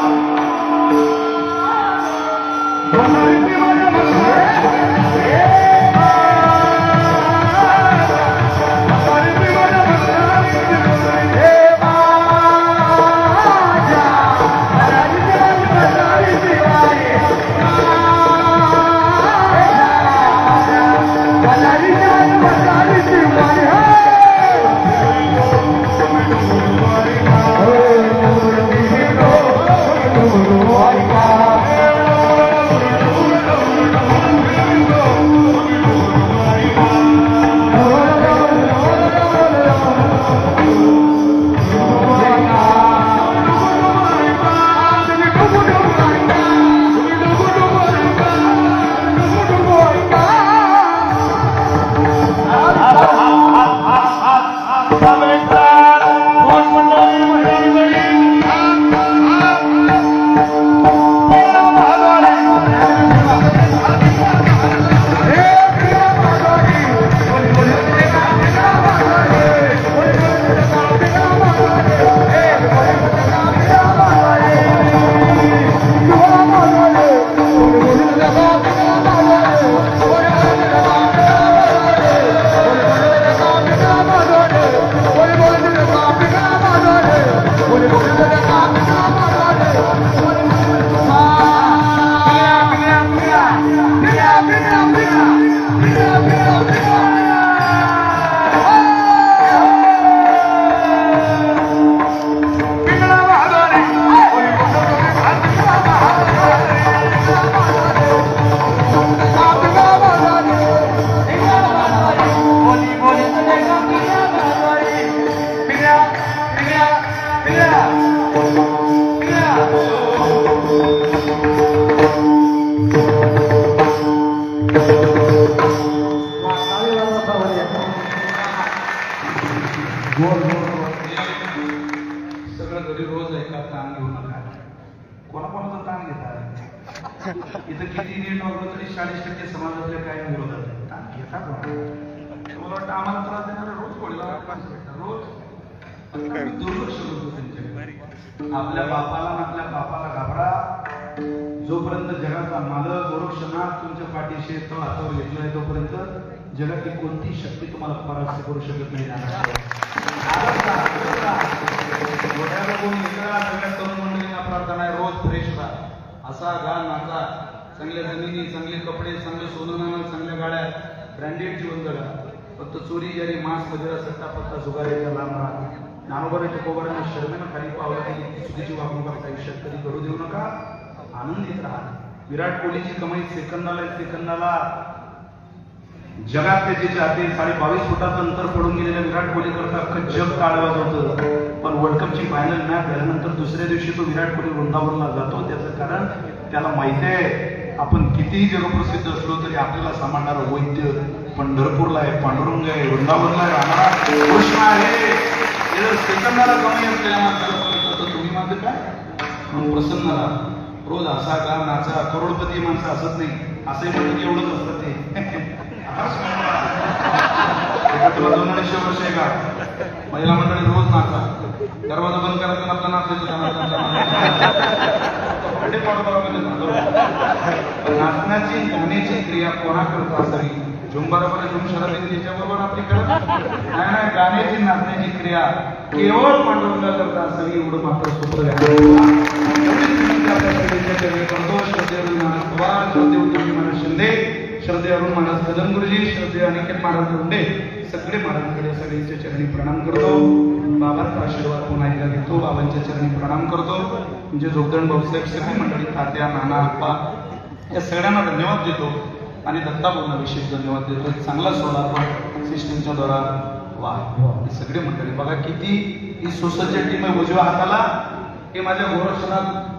Thank you. इथं किती नीट वागलं तरी चाळीस टक्के समाजातले काय विरोधात घेतात मला वाटतं आम्हाला त्रास देणारे रोज कोळीला रोज. दुर्लक्ष करतो त्यांच्या आपल्या बापाला आपल्या बापाला घाबरा. जोपर्यंत जगाचा मालक गोरक्षनाथ तुमच्या पाठीशी तो हातावर घेतलाय तोपर्यंत जगातली कोणती शक्ती तुम्हाला परास्त करू शकत नाही घोड्याला कोण मित्रा सगळ्या तरुण मंडळींना प्रार्थना आहे रोज फ्रेश राहा असा गा नाचा चांगल्या जमिनी चांगले कपडे चांगलं सोनं नाणं चांगल्या गाड्या ब्रँडेड जीवन जगा फक्त चोरी जरी मांस मजुरा सट्टा पत्ता जुगारीच्या लांब राहा. नानोबाराच्या कोबारांना शर्मेनं खाली पावलं की चुकीची वागणूक आपल्या आयुष्यात कधी करू देऊ नका. आनंदित राहा. विराट कोहलीची कमाई सेकंदाला सेकंदाला जगात त्याचे चाहते साडे बावीस फुटाचं अंतर पडून गेलेल्या विराट कोहली करता अख्खं जग काढवत होतं पण वर्ल्ड कपची फायनल मॅच झाल्यानंतर दुसऱ्या दिवशी तो विराट कोहली वृंदावनला जातो. त्याचं कारण त्याला माहिती आहे. आपण कितीही जगप्रसिद्ध असलो तरी आपल्याला सांभाळणारा वैद्य पंढरपूरला आहे पांडुरंग आहे वृंदावनला आहे आम्हाला कृष्ण आहे. सेकंदाला कमी असलेल्या माणसाला तुम्ही माझं काय? म्हणून प्रसन्न राहा रोज असा का नाचा करोडपती माणसं असत नाही असंही म्हणतं एवढंच असतं ते. दोनशे वर्ष आहे का? महिला मंडळी रोज नाचा. दरवाजा बंद करायचा आणि आपला नाचायचं खड्डे पाडू नाचण्याची गाण्याची क्रिया कोणा करत असावी झुंबाराबर झुम शराबी त्याच्याबरोबर आपली करत नाही. नाही गाण्याची नाचण्याची क्रिया केवळ पांडुरंगा करता असावी एवढं मात्र सूत्र आहे. श्रद्धे अरुण महाराज कदम गुरुजी श्रद्धे अनिकेत महाराज रुंडे सगळे महाराजांकडे सगळ्यांच्या चरणी प्रणाम करतो. बाबांचा आशीर्वाद पुन्हा एकदा घेतो बाबांच्या चरणी प्रणाम करतो. म्हणजे जोगदंड भाऊसाहेब सगळी मंडळी तात्या नाना आप्पा या सगळ्यांना धन्यवाद देतो. आणि दत्ताभाऊंना विशेष धन्यवाद देतो. चांगला सोहळा आपण सिस्टीमच्या द्वारा वा सगळे मंडळी बघा किती ही सुसज्ज टीम आहे. उजव्या हाताला हे माझ्या गोरक्षणात